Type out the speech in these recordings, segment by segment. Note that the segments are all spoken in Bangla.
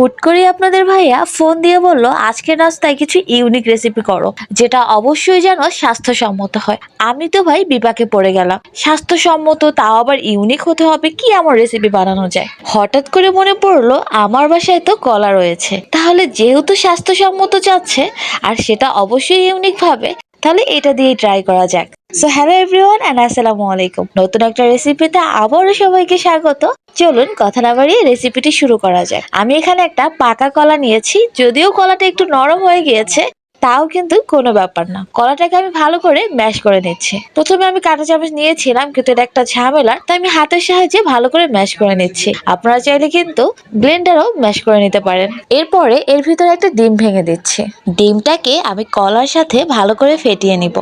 হুট করে আপনাদের ভাইয়া ফোন দিয়ে বলল, আজকের নাস্তায় কিছু ইউনিক রেসিপি করো, যেটা অবশ্যই যেন স্বাস্থ্যসম্মত হয়। আমি তো ভাই বিপাকে পড়ে গেলাম। স্বাস্থ্যসম্মত তাও আবার ইউনিক হতে হবে, কি এমন রেসিপি বানানো যায়? হঠাৎ করে মনে পড়ল, আমার বাসায় তো কলা রয়েছে। তাহলে যেহেতু স্বাস্থ্যসম্মত যাচ্ছে, আর সেটা অবশ্যই ইউনিক ভাবে তাহলে এটা দিয়ে ট্রাই করা যাক। সো হ্যালো এভরিওয়ান অ্যান্ড আসসালামু আলাইকুম। নতুন একটা রেসিপিতে আবারও সবাইকে স্বাগত। চলুন কথা না বাড়িয়ে রেসিপিটি শুরু করা যাক। আমি এখানে একটা পাকা কলা নিয়েছি, যদিও কলাটা একটু নরম হয়ে গিয়েছে তাও কিন্তু কোনো ব্যাপার না। কলাটাকে আমি ভালো করে ম্যাশ করে নিচ্ছি। প্রথমে আমি কাঁটা চামচ নিয়েছিলাম, কিন্তু এটা একটা ঝামেলা তাই আমি হাতের সাহায্যে ভালো করে ম্যাশ করে নিচ্ছি। আপনারা চাইলে কিন্তু ব্লেন্ডারও ম্যাশ করে নিতে পারেন। এরপরে এর ভিতরে একটা ডিম ভেঙে দিচ্ছি। ডিমটাকে আমি কলার সাথে ভালো করে ফেটিয়ে নিব।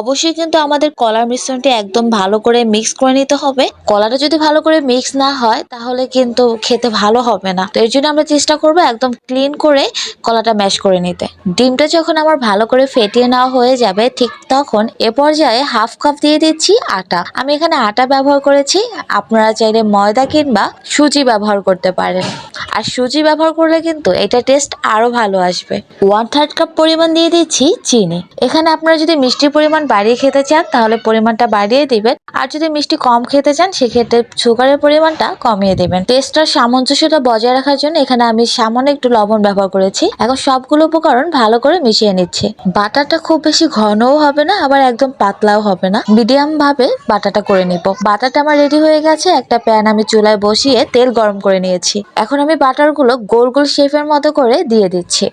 অবশ্যই কিন্তু আমাদের কলার মিশ্রণটি একদম ভালো করে মিক্স করে নিতে হবে। কলাটা যদি ভালো করে মিক্স না হয়, তাহলে কিন্তু খেতে ভালো হবে না। তো এর জন্য আমরা চেষ্টা করব একদম ক্লিন করে কলাটা ম্যাশ করে নিতে। ডিমটা যখন আমার ভালো করে ফেটিয়ে নেওয়া হয়ে যাবে, ঠিক তখন এ পর্যায়ে হাফ কাপ দিয়ে দিচ্ছি আটা। আমি এখানে আটা ব্যবহার করেছি। আপনারা চাইলে ময়দা কিংবা সুজি ব্যবহার করতে পারেন। আর সুজি ব্যবহার করলে কিন্তু এটা টেস্ট আরও ভালো আসবে। ওয়ান থার্ড কাপ পরিমাণ দিয়ে দিচ্ছি চিনি। এখানে আপনারা যদি মিষ্টির পরিমাণ বাড়িয়ে খেতে চান, তাহলে পরিমাণটা বাড়িয়ে দিবেন। আর যদি মিষ্টি কম খেতে চান, সেক্ষেত্রে সুগারের পরিমাণটা কমিয়ে দেবেন। টেস্টটার সামঞ্জস্যতা বজায় রাখার জন্য এখানে আমি সামান্য একটু লবণ ব্যবহার করেছি। এখন সবগুলো উপকরণ ভালো করে মিশিয়ে নিচ্ছি। বাটারটা খুব বেশি ঘনও হবে না, আবার একদম পাতলাও হবে না। মিডিয়াম ভাবে বাটাটা করে নিব। বাটারটা আমার রেডি হয়ে গেছে। একটা প্যান আমি চুলায় বসিয়ে তেল গরম করে নিয়েছি। এখন আমি বাটারগুলো গোল গোল শেপের মতো করে দিয়ে দিচ্ছি।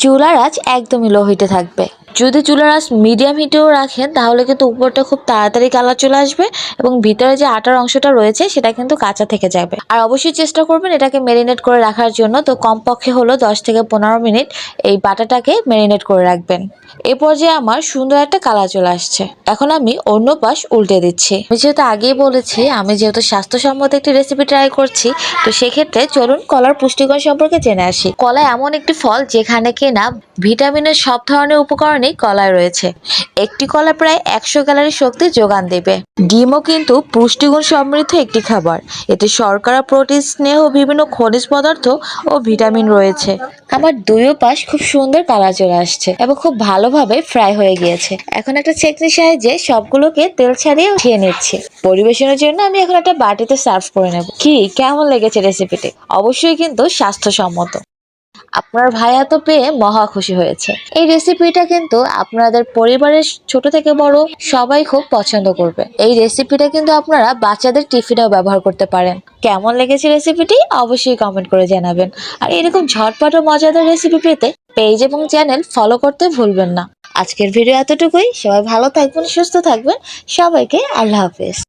চুলার আঁচ একদমই লো হিটে থাকবে। যদি চুলার আঁচ মিডিয়াম হিটেও রাখেন, তাহলে কিন্তু উপরটা খুব তাড়াতাড়ি কালার চলে আসবে এবং ভিতরে যে আটার অংশটা রয়েছে, সেটা কিন্তু কাঁচা থেকে যাবে। আর অবশ্যই চেষ্টা করবেন এটাকে ম্যারিনেট করে রাখার জন্য। তো কমপক্ষে হলো দশ থেকে পনেরো মিনিট এই বাটাটাকে মেরিনেট করে রাখবেন। এ পর্যায়ে আমার সুন্দর একটা কালার চলে আসছে। এখন আমি অন্য পাশ উল্টে দিচ্ছি। আমি যেহেতু আগেই বলেছি, আমি যেহেতু স্বাস্থ্যসম্মত একটি রেসিপি ট্রাই করছি, তো সেক্ষেত্রে চলুন কলার পুষ্টিগুণ সম্পর্কে জেনে আসি। কলা এমন একটি ফল যেখানে কিনা ভিটামিনের সব ধরনের উপকরণই কলায় রয়েছে। একটি কলা প্রায় একশো ক্যালোরি শক্তি যোগান দেবে। ডিমও কিন্তু পুষ্টিগুণ সমৃদ্ধ একটি খাবার। এতে শর্করা, প্রোটিন, স্নেহ, বিভিন্ন খনিজ পদার্থ ও ভিটামিন রয়েছে। আমার দুইও পাশ খুব সুন্দর কালার চলে আসছে এবং খুব ভালোভাবে ফ্রাই হয়ে গিয়েছে। এখন একটা চেকনির সাহায্যে সবগুলোকে তেল ছাড়িয়ে উঠিয়ে নিচ্ছি। পরিবেশনের জন্য আমি এখন একটা বাটিতে সার্ভ করে নেব। কি? কেমন লেগেছে রেসিপিটি? অবশ্যই কিন্তু স্বাস্থ্যসম্মত। আপনার ভাইয়া তো পেয়ে মহা খুশি হয়েছে। এই রেসিপিটা কিন্তু আপনাদের পরিবারের ছোট থেকে বড় সবাই খুব পছন্দ করবে। এই রেসিপিটা কিন্তু আপনারা বাচ্চাদের টিফিনেও ব্যবহার করতে পারেন। কেমন লেগেছে রেসিপিটি অবশ্যই কমেন্ট করে জানাবেন। আর এরকম ঝটপট ও মজাদার রেসিপি পেতে পেজ এবং চ্যানেল ফলো করতে ভুলবেন না। আজকের ভিডিও এতটুকুই। সবাই ভালো থাকবেন, সুস্থ থাকবেন। সবাইকে আল্লাহ হাফেজ।